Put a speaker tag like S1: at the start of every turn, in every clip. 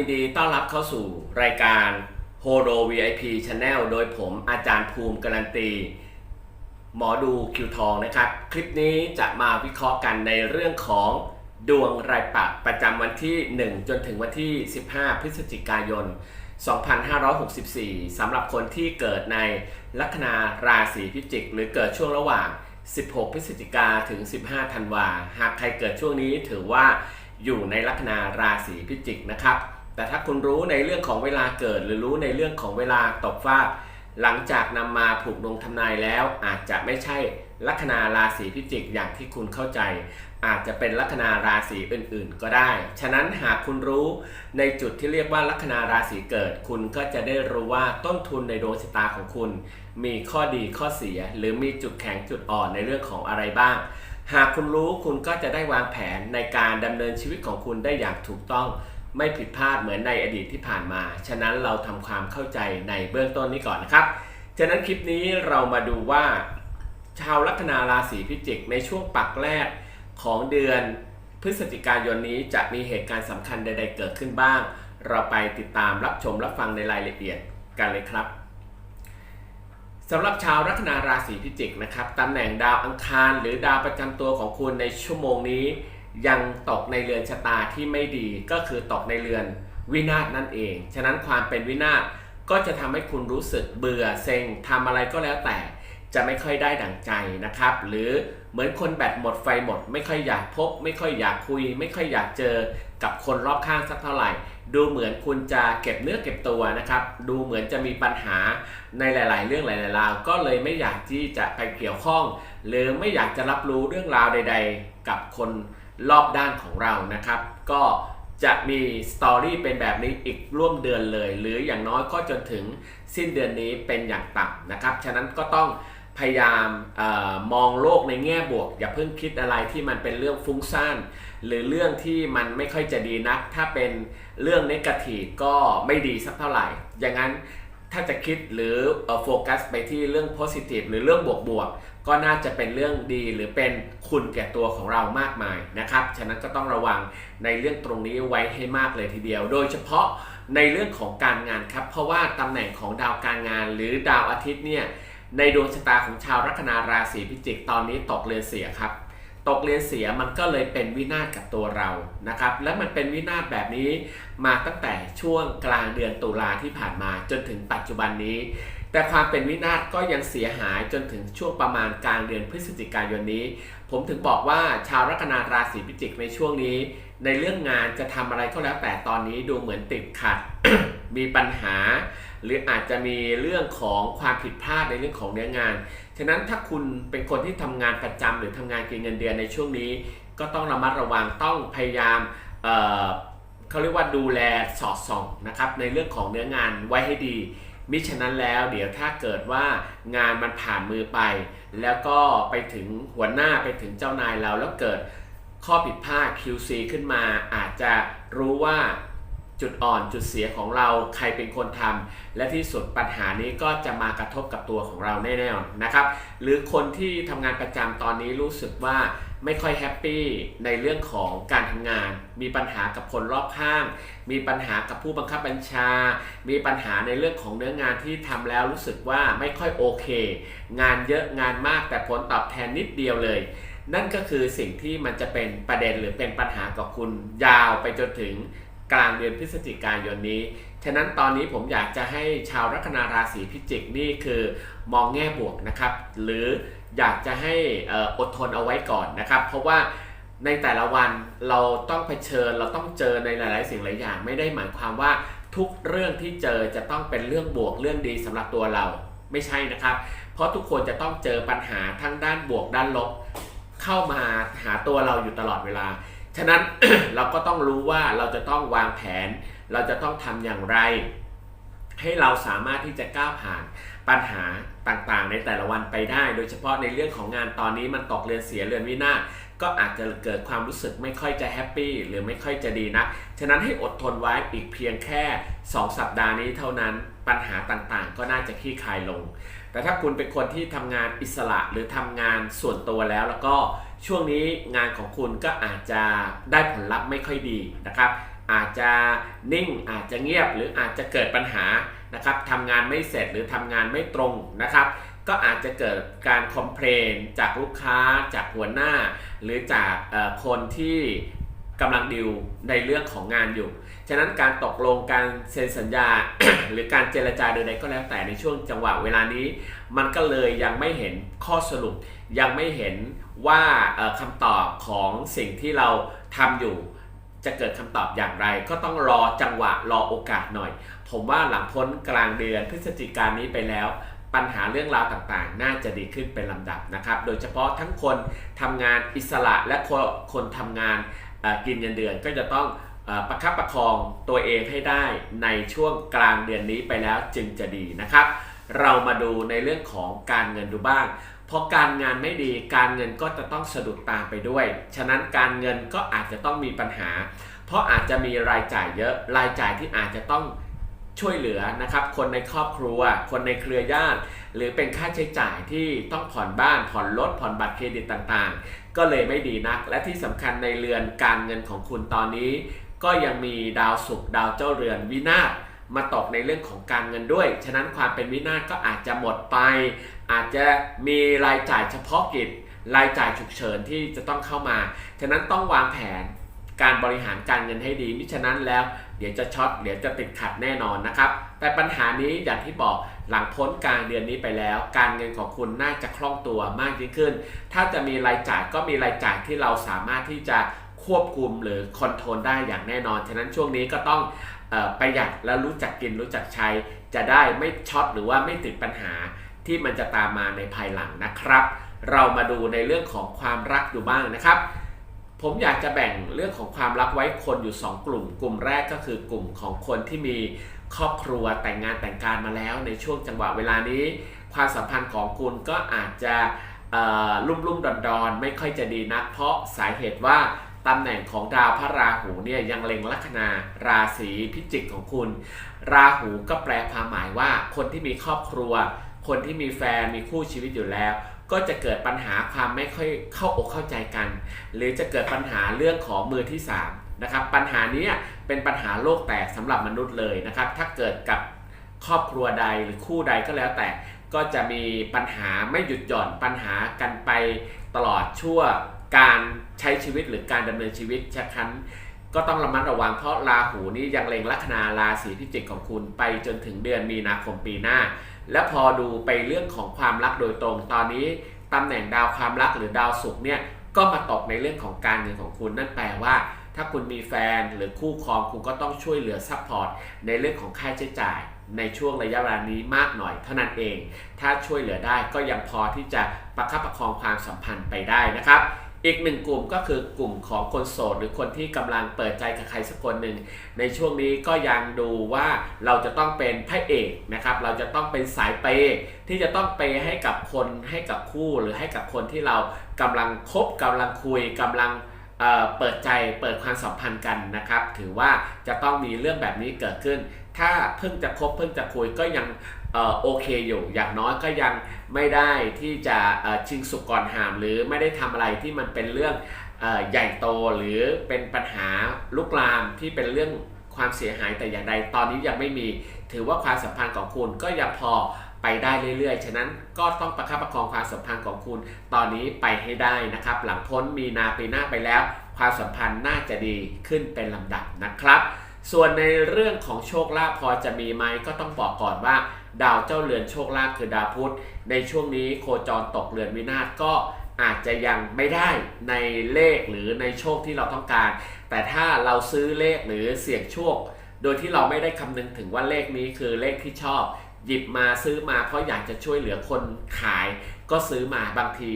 S1: ยินดีต้อนรับเข้าสู่รายการ h o d o VIP Channel โดยผมอาจารย์ภูมิการันตี หมอดูคิวทองนะครับ คลิปนี้จะมาวิเคราะห์กันในเรื่องของดวงรายปักประจำวันที่ 1 จนถึงวันที่ 15 พฤศจิกายน 2564 สำหรับคนที่เกิดในลัคนาราศีพิจิก หรือเกิดช่วงระหว่าง 16 พฤศจิกาถึง 15 ธันวา หากใครเกิดช่วงนี้ถือว่าอยู่ในลัคนาราศีพิจิกนะครับ แต่ถ้าคุณรู้ในเรื่องของเวลาเกิด หรือรู้ในเรื่องของเวลาตกฟากหลังจากนำมาผูกดวงทำนายแล้ว อาจจะไม่ใช่ลัคนาราศีพิจิกอย่างที่คุณเข้าใจ อาจจะเป็นลัคนาราศีอื่นๆ ก็ได้ ฉะนั้นหากคุณรู้ในจุดที่เรียกว่าลัคนาราศีเกิด คุณก็จะได้รู้ว่าต้นทุนในดวงชะตาของคุณ มีข้อดีข้อเสีย หรือมีจุดแข็งจุดอ่อนในเรื่องของอะไรบ้าง หากคุณรู้คุณก็จะได้วางแผนในการดำเนินชีวิตของคุณได้อย่างถูกต้อง ไม่ผิดพลาดเหมือนในอดีตที่ผ่านมา ฉะนั้นเราทำความเข้าใจในเบื้องต้นนี้ก่อนนะครับ ฉะนั้นคลิปนี้เรามาดูว่า ชาวลัคนาราศีพิจิกในช่วงปักแรกของเดือนพฤศจิกายนนี้จะมีเหตุการณ์สำคัญใด ๆ เกิดขึ้นบ้าง เราไปติดตามรับชมรับฟังในรายละเอียดกันเลยครับสำหรับชาวลัคนาราศีพิจิกนะครับตำแหน่งดาวอังคาร หรือดาวประจำตัวของคุณในชั่วโมงนี้ ยังตกในเรือนชะตาที่ไม่ดีก็คือตกในเรือนวินาศนั่นเอง ฉะนั้นความเป็นวินาศก็จะทำให้คุณรู้สึกเบื่อเซ็งทำอะไรก็แล้วแต่จะไม่ค่อยได้ดั่งใจนะครับ หรือเหมือนคนแบตหมดไฟหมด ไม่ค่อยอยากพบ ไม่ค่อยอยากคุย ไม่ค่อยอยากเจอกับคนรอบข้างสักเท่าไหร่ ดูเหมือนคุณจะเก็บเนื้อเก็บตัวนะครับ ดูเหมือนจะมีปัญหาในหลาย ๆ เรื่องหลายๆราวก็เลยไม่อยากที่จะไปเกี่ยวข้อง หรือไม่อยากจะรับรู้เรื่องราวใด ๆ กับคน รอบด้านของเรานะครับ ก็จะมีสตอรี่เป็นแบบนี้อีกร่วมเดือนเลย หรืออย่างน้อยก็จนถึงสิ้นเดือนนี้เป็นอย่างต่ำนะครับ ฉะนั้นก็ต้องพยายามออมองโลกในแง่บวก อย่าเพิ่งคิดอะไรที่มันเป็นเรื่องฟุ้งซ่านหรือเรื่องที่มันไม่ค่อยจะดีนัก ถ้าเป็นเรื่องนกาทีฟก็ไม่ดีสักเท่าไหร่ อย่างนั้นถ้าจะคิดหรือโฟกัสไปที่เรื่องโพสิทีฟหรือเรื่องบวกๆก็ ก็น่าจะเป็นเรื่องดีหรือเป็นคุณแก่ตัวของเรามากมายนะครับ ฉะนั้นก็ต้องระวังในเรื่องตรงนี้ไว้ให้มากเลยทีเดียว โดยเฉพาะในเรื่องของการงานครับ เพราะว่าตำแหน่งของดาวการงานหรือดาวอาทิตย์เนี่ยในดวงชะตาของชาวลัคนาราศีพิจิกตอนนี้ตกเรือนเสียครับ ตกเรียนเสียมันก็เลยเป็นวินาศกับตัวเรานะครับ และมันเป็นวินาศแบบนี้มาตั้งแต่ช่วงกลางเดือนตุลาที่ผ่านมาจนถึงปัจจุบันนี้ แต่ความเป็นวินาศก็ยังเสียหายจนถึงช่วงประมาณกลางเดือนพฤศจิกายนนี้ ผมถึงบอกว่าชาวลัคนาราศีพิจิกในช่วงนี้ ในเรื่องงานจะทำอะไรก็แล้วแต่ตอนนี้ดูเหมือนติดขัด มีปัญหา หรืออาจจะมีเรื่องของความผิดพลาดในเรื่องของเนื้องาน ฉะนั้นถ้าคุณเป็นคนที่ทำงานประจำหรือทำงานกินเงินเดือนในช่วงนี้ ก็ต้องระมัดระวังต้องพยายามเเขาเรียกว่าดูแลสอดส่องนะครับในเรื่องของเนื้องานไว้ให้ดี มิฉะนั้นแล้วเดี๋ยวถ้าเกิดว่างานมันผ่านมือไป แล้วก็ไปถึงหัวหน้าไปถึงเจ้านายเราแล้วเกิดข้อผิดพลาด QC ขึ้นมา อาจจะรู้ว่าจุดอ่อนจุดเสียของเราใครเป็นคนทำและที่สุดปัญหานี้ก็จะมากระทบกับตัวของเราแน่ๆนะครับ หรือคนที่ทำงานประจำตอนนี้รู้สึกว่า ไม่ค่อยแฮปปี้ในเรื่องของการทำงาน มีปัญหากับคนรอบข้าง มีปัญหากับผู้บังคับบัญชา มีปัญหาในเรื่องของเนื้องานที่ทำแล้วรู้สึกว่าไม่ค่อยโอเค งานเยอะงานมากแต่ผลตอบแทนนิดเดียวเลย นั่นก็คือสิ่งที่มันจะเป็นประเด็นหรือเป็นปัญหากับคุณยาวไปจนถึงกลางเดือนพฤศจิกายนนี้ ฉะนั้นตอนนี้ผมอยากจะให้ชาวลัคนาราศีพิจิกนี่คือมองแง่บวกนะครับ หรือ อยากจะให้อดทนเอาไว้ก่อนนะครับ เพราะว่าในแต่ละวันเราต้องเผชิญเราต้องเจอในหลาย ๆ สิ่งหลายอย่าง ไม่ได้หมายความว่าทุกเรื่องที่เจอจะต้องเป็นเรื่องบวกเรื่องดีสำหรับตัวเราไม่ใช่นะครับ เพราะทุกคนจะต้องเจอปัญหาทั้งด้านบวกด้านลบ เข้ามาหาตัวเราอยู่ตลอดเวลา ฉะนั้นเราก็ต้องรู้ว่าเราจะต้องวางแผน เราจะต้องทำอย่างไร ให้เราสามารถที่จะก้าวผ่านปัญหาต่างๆ ในแต่ละวันไปได้ โดยเฉพาะในเรื่องของงานตอนนี้มันตกเรือนเสียเรือนวินาศก็อาจจะเกิดความรู้สึกไม่ค่อยจะแฮปปี้หรือไม่ค่อยจะดีนะฉะนั้นให้อดทนไว้อีกเพียงแค่ 2 สัปดาห์นี้เท่านั้นปัญหาต่างๆ ก็น่าจะคลี่คลายลง แต่ถ้าคุณเป็นคนที่ทำงานอิสระหรือทำงานส่วนตัวแล้วแล้วก็ช่วงนี้งานของคุณก็อาจจะได้ผลลัพธ์ไม่ค่อยดีนะครับ อาจจะนิ่งอาจจะเงียบหรืออาจจะเกิดปัญหานะครับทำงานไม่เสร็จหรือทำงานไม่ตรงนะครับ ก็อาจจะเกิดการคอมเพลนจากลูกค้าจากหัวหน้า หรือจากคนที่กำลังดิวในเรื่องของงานอยู่ ฉะนั้นการตกลงการเซ็นสัญญา หรือการเจรจาใดๆก็แล้วแต่ในช่วงจังหวะเวลานี้ มันก็เลยยังไม่เห็นข้อสรุป ยังไม่เห็นว่าคำตอบของสิ่งที่เราทำอยู่ จะเกิดคำตอบอย่างไร ก็ต้องรอจังหวะรอโอกาสหน่อย ผมว่าหลังพ้นกลางเดือนพฤศจิกายนนี้ไปแล้ว ปัญหาเรื่องราวต่างๆ น่าจะดีขึ้นเป็นลำดับนะครับ โดยเฉพาะทั้งคนทำงานอิสระและคนคนทำงานอ่อกินเงินเดือนก็จะต้องอ่อประคับประคองตัวเองให้ได้ในช่วงกลางเดือนนี้ไปแล้วจึงจะดีนะครับ เรามาดูในเรื่องของการเงินดูบ้าง พอการงานไม่ดีการเงินก็จะต้องสะดุดตามไปด้วย ฉะนั้นการเงินก็อาจจะต้องมีปัญหา เพราะอาจจะมีรายจ่ายเยอะรายจ่ายที่อาจจะต้องช่วยเหลือนะครับ คนในครอบครัว คนในเครือญาติ หรือเป็นค่าใช้จ่ายที่ต้องผ่อนบ้านผ่อนรถผ่อนบัตรเครดิตต่างๆ ก็เลยไม่ดีนัก และที่สำคัญในเรือนการเงินของคุณตอนนี้ ก็ยังมีดาวศุกร์ดาวเจ้าเรือนวินาศ มาตกในเรื่องของการเงินด้วย ฉะนั้นความเป็นวินาศก็อาจจะหมดไป อาจจะมีรายจ่ายเฉพาะกิจ รายจ่ายฉุกเฉินที่จะต้องเข้ามา ฉะนั้นต้องวางแผนการบริหารการเงินให้ดีมิฉะนั้นแล้วเดี๋ยวจะช็อตเดี๋ยวจะติดขัดแน่นอนนะครับ แต่ปัญหานี้อย่างที่บอกหลังพ้นกลางเดือนนี้ไปแล้ว การเงินของคุณน่าจะคล่องตัวมากยิ่งขึ้น ถ้าจะมีรายจ่ายก็มีรายจ่ายที่เราสามารถที่จะควบคุมหรือคอนโทรลได้อย่างแน่นอน ฉะนั้นช่วงนี้ก็ต้อง ประหยัดและรู้จักกินรู้จักใช้ จะได้ไม่ช็อตหรือว่าไม่ติดปัญหาที่มันจะตามมาในภายหลังนะครับ เรามาดูในเรื่องของความรักดูบ้างนะครับ ผมอยากจะแบ่งเรื่องของความรักไว้คนอยู่ 2 กลุ่ม กลุ่มแรกก็คือกลุ่มของคนที่มีครอบครัวแต่งงานแต่งการมาแล้ว ในช่วงจังหวะเวลานี้ ความสัมพันธ์ของคุณก็อาจจะลุ่มลุ่มดอนดอนๆไม่ค่อยจะดีนัก เพราะสาเหตุว่า ตำแหน่งของดาวพระราหูเนี่ยยังเล็งลัคนาราศีพิจิกของคุณ ราหูก็แปลความหมายว่า คนที่มีครอบครัว คนที่มีแฟนมีคู่ชีวิตอยู่แล้ว ก็จะเกิดปัญหาความไม่ค่อยเข้าอกเข้าใจกัน หรือจะเกิดปัญหาเรื่องของมือที่3นะครับปัญหานี้เป็นปัญหาโลกแตกสำหรับมนุษย์เลยนะครับ ถ้าเกิดกับครอบครัวใดหรือคู่ใดก็แล้วแต่ก็จะมีปัญหาไม่หยุดหย่อนปัญหากันไปตลอดชั่ว การใช้ชีวิตหรือการดำเนินชีวิตฉะนั้นก็ต้องระมัดระวังเพราะราหูนี้ยังเล็งลัคนาราศีพิจิกของคุณไปจนถึงเดือนมีนาคมปีหน้า และพอดูไปเรื่องของความรักโดยตรงตอนนี้ตำแหน่งดาวความรักหรือดาวศุกร์เนี่ยก็มาตกในเรื่องของการเงินของคุณนั่นแปลว่า ถ้าคุณมีแฟนหรือคู่ครองคุณก็ต้องช่วยเหลือซัพพอร์ตในเรื่องของค่าใช้จ่าย ในช่วงระยะเวลานี้มากหน่อยเท่านั้นเอง ถ้าช่วยเหลือได้ก็ยังพอที่จะประคับประคองความสัมพันธ์ไปได้นะครับ อีกหนึ่งกลุ่มก็คือกลุ่มของคนโสดหรือคนที่กำลังเปิดใจกับใครสักคนหนึ่งในช่วงนี้ก็ยังดูว่าเราจะต้องเป็นพระเอกนะครับ เราจะต้องเป็นสายเปย์ที่จะต้องเปย์ให้กับคนให้กับคู่หรือให้กับคนที่เรากำลังคบกำลังคุยกำลังเเปิดใจเปิดความสัมพันธ์กันนะครับ ถือว่าจะต้องมีเรื่องแบบนี้เกิดขึ้น ถ้าเพิ่งจะคบเพิ่งจะคุยก็ยัง โอเคอยู่อย่างน้อยก็ยังไม่ได้ที่จะชิงสุกก่อนหาม หรือไม่ได้ทำอะไรที่มันเป็นเรื่องอใหญ่โตหรือเป็นปัญหาลุกลามที่เป็นเรื่องความเสียหายแต่อย่างใดตอนนี้ยังไม่มี ถือว่าความสัมพันธ์ของคุณก็ยังพอไปได้เรื่อยๆ ฉะนั้นก็ต้องประคับประคองความสัมพันธ์ของคุณ ตอนนี้ไปให้ได้นะครับ หลังพ้นมีนาปีหน้าไปแล้ว ความสัมพันธ์น่าจะดีขึ้นเป็นลำดับนะครับ ส่วนในเรื่องของโชคลาภพอจะมีไหมก็ต้องบอกก่อนว่า ดาวเจ้าเรือนโชคลาภคือดาวพุธในช่วงนี้โคจรตกเรือนวินาศก็อาจจะยังไม่ได้ในเลขหรือในโชคที่เราต้องการ แต่ถ้าเราซื้อเลขหรือเสี่ยงโชค โดยที่เราไม่ได้คำนึงถึงว่าเลขนี้คือเลขที่ชอบ หยิบมาซื้อมาเพราะอยากจะช่วยเหลือคนขาย ก็ซื้อมาบางที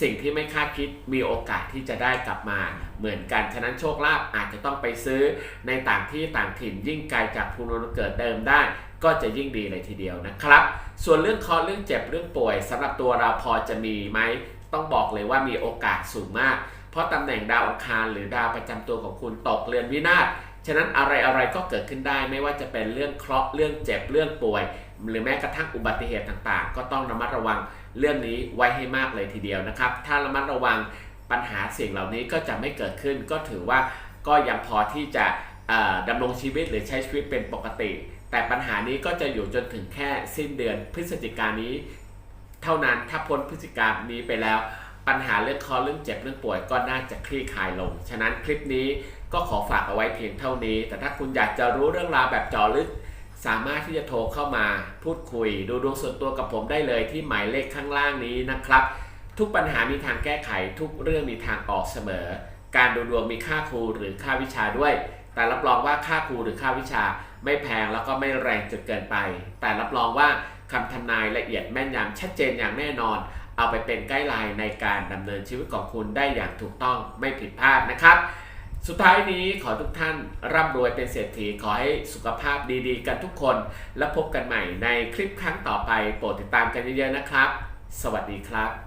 S1: สิ่งที่ไม่คาดคิดมีโอกาสที่จะได้กลับมา เหมือนกัน ฉะนั้นโชคลาภอาจจะต้องไปซื้อในต่างที่ต่างถิ่นยิ่งไกลจากภูมิลำเนาเกิดเดิมได้ ก็จะยิ่งดีเลยทีเดียวนะครับ ส่วนเรื่องคอเรื่องเจ็บเรื่องป่วยสำหรับตัวเราพอจะมีไหมต้องบอกเลยว่ามีโอกาสสูงมาก เพราะตำแหน่งดาวอังคารหรือดาวประจำตัวของคุณตกเรือนวินาศ ฉะนั้นอะไรอะไรก็เกิดขึ้นได้ไม่ว่าจะเป็นเรื่องเคราะห์เรื่องเจ็บเรื่องป่วย หรือแม้กระทั่งอุบัติเหตุต่างๆ ก็ต้องระมัดระวังเรื่องนี้ไว้ให้มากเลยทีเดียวนะครับ ถ้าระมัดระวังปัญหาสิ่งเหล่านี้ก็จะไม่เกิดขึ้น ก็ถือว่าก็ยังพอที่จะดำรงชีวิตหรือใช้ชีวิตเป็นปกติ แต่ปัญหานี้ก็จะอยู่จนถึงแค่สิ้นเดือนพฤศจิกานี้ เท่านั้นถ้าพ้นพฤศจิกานี้ไปแล้ว ปัญหาเรื่องคอเรื่องเจ็บเรื่องป่วยก็น่าจะคลี่คลายลง ฉะนั้นคลิปนี้ก็ขอฝากเอาไว้เพียงเท่านี้ แต่ถ้าคุณอยากจะรู้เรื่องราวแบบจาะลึก สามารถที่จะโทรเข้ามาพูดคุย ดูดวงส่วนตัวกับผมได้เลยที่หมายเลขข้างล่างนี้นะครับ ทุกปัญหามีทางแก้ไข ทุกเรื่องมีทางออกเสมอ การดูดวงมีค่าครูหรือค่าวิชาด้วย แต่รับรองว่าค่าครูหรือค่าวิชา ไม่แพงแล้วก็ไม่แรงจนเกินไป แต่รับรองว่าคำทำนายละเอียดแม่นยำชัดเจนอย่างแน่นอน เอาไปเป็นไกด์ไลน์ในการดำเนินชีวิตของคุณได้อย่างถูกต้องไม่ผิดพลาดนะครับ สุดท้ายนี้ขอทุกท่านร่ำรวยเป็นเศรษฐีขอให้สุขภาพดีๆ กันทุกคน และพบกันใหม่ในคลิปครั้งต่อไป โปรดติดตามกันเยอะๆนะครับ สวัสดีครับ